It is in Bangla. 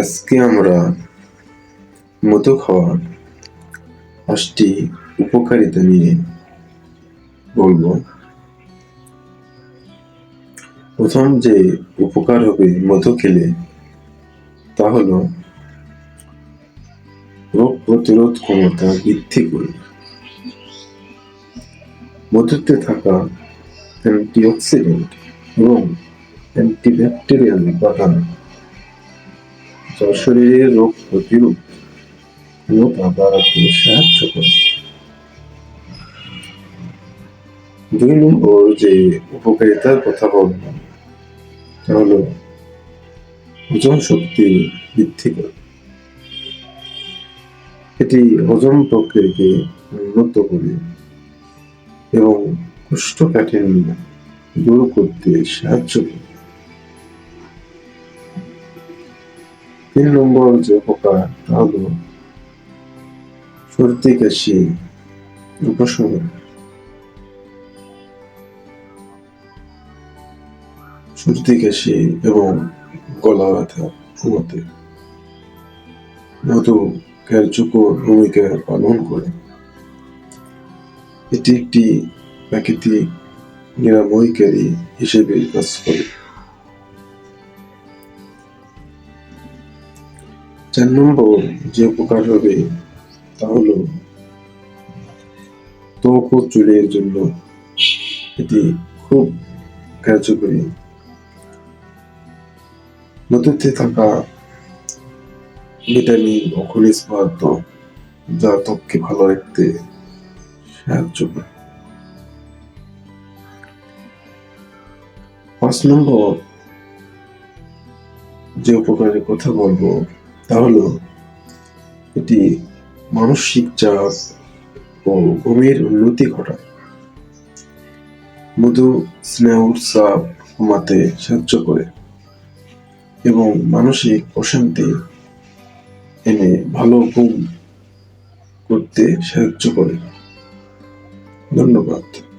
আজকে আমরা মধু খাওয়ার পাঁচটি উপকারিতা নিয়ে বলব। প্রথম যে উপকার হবে মধু খেলে, তা হলো রোগ প্রতিরোধ ক্ষমতা বৃদ্ধি করবে। মধুতে থাকা অ্যান্টিঅক্সিডেন্ট এবং অ্যান্টিব্যাকটেরিয়াল উপাদান শরীরের রোগ প্রতিরোধ ক্ষমতা বাড়াতে সাহায্য করে। দুই নম্বর যে উপকারিতার কথা বলব তা হলো হজম শক্তি বৃদ্ধি করে। এটি হজম প্রক্রিয়াকে উন্নত করে এবং কোষ্ঠকাঠিন্য দূর করতে সাহায্য করে। তিন নম্বর যে উপকার সর্দি কাশি উপশমন সর্দি এবং গলা ব্যথা কমাতে মধু কার্যকর ভূমিকা পালন করে। এটি একটি প্রাকৃতিক নিরাময়কারী হিসেবে কাজ করে। চার নম্বর যে উপকার হবে তা হলো ত্বক ও চুলের জন্য এটি খুব কার্যকরী। মধুতে থাকা ভিটামিন ও খনিজ পদার্থ যা ত্বককে ভালো রাখতে সাহায্য করে। পাঁচ নম্বর যে উপকারের কথা বলব তা হলো এটি মানসিক চাপ ও ঘুমের উন্নতি ঘটায়। মধু স্নেহর চাপ কমাতে সাহায্য করে এবং মানসিক প্রশান্তি এনে ভালো ঘুম করতে সাহায্য করে। ধন্যবাদ।